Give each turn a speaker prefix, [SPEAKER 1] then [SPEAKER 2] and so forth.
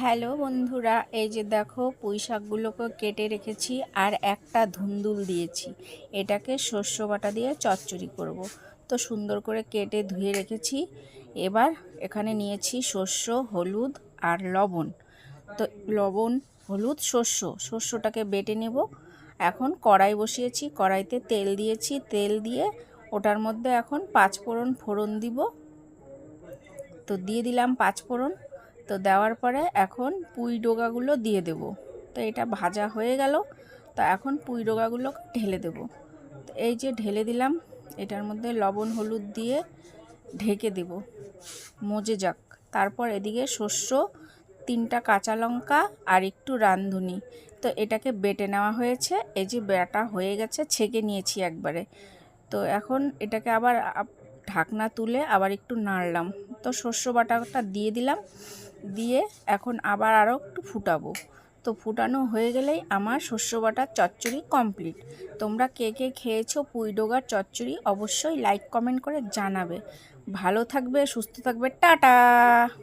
[SPEAKER 1] Hello বন্ধুরা, এই যে দেখো পুঁই শাকগুলোকে কেটে রেখেছি আর একটা ধুন্দুল দিয়েছি। এটাকে শস্য বাটা দিয়ে চচ্চড়ি করব। তো সুন্দর করে কেটে ধুয়ে রেখেছি। এবার এখানে নিয়েছি শস্য হলুদ আর লবণ। তো লবণ, হলুদ শস্য শস্যটাকে বেটে নেব। এখন কড়াই বসিয়েছি, কড়াইতে তেল দিয়েছি। তেল দিয়ে ওটার মধ্যে এখন পাঁচফোড়ন ফোড়ন ফোড়ন দিব। তো দিয়ে দিলাম পাঁচফোড়ন। তো দেওয়ার পরে এখন পুঁই ডোগাগুলো দিয়ে দেব। তো এটা ভাজা হয়ে গেল। তো এখন পুঁই ডোগাগুলো ঢেলে দেব। তো এই যে ঢেলে দিলাম, এটার মধ্যে লবণ, হলুদ দিয়ে ঢেকে দেব। মজে যাক। তারপর এদিকে শস্য, তিনটা কাঁচা লঙ্কা আর একটু রাঁধুনি। তো এটাকে বেটে নেওয়া হয়েছে। এই যে বেটা হয়ে গেছে, ছেঁকে নিয়েছি একবারে। তো এখন এটাকে আবার ঢাকনা তুলে আবার একটু নাড়লাম। তো শস্য বাটাটা দিয়ে দিলাম। দিয়ে এখন আবার আরও একটু ফুটাবো। তো ফুটানো হয়ে গেলেই আমার শস্য বাটার চচ্চড়ি কমপ্লিট। তোমরা কে কে খেয়েছো পুইডোগার চচ্চড়ি অবশ্যই লাইক, কমেন্ট করে জানাবে। ভালো থাকবে, সুস্থ থাকবে, টাটা!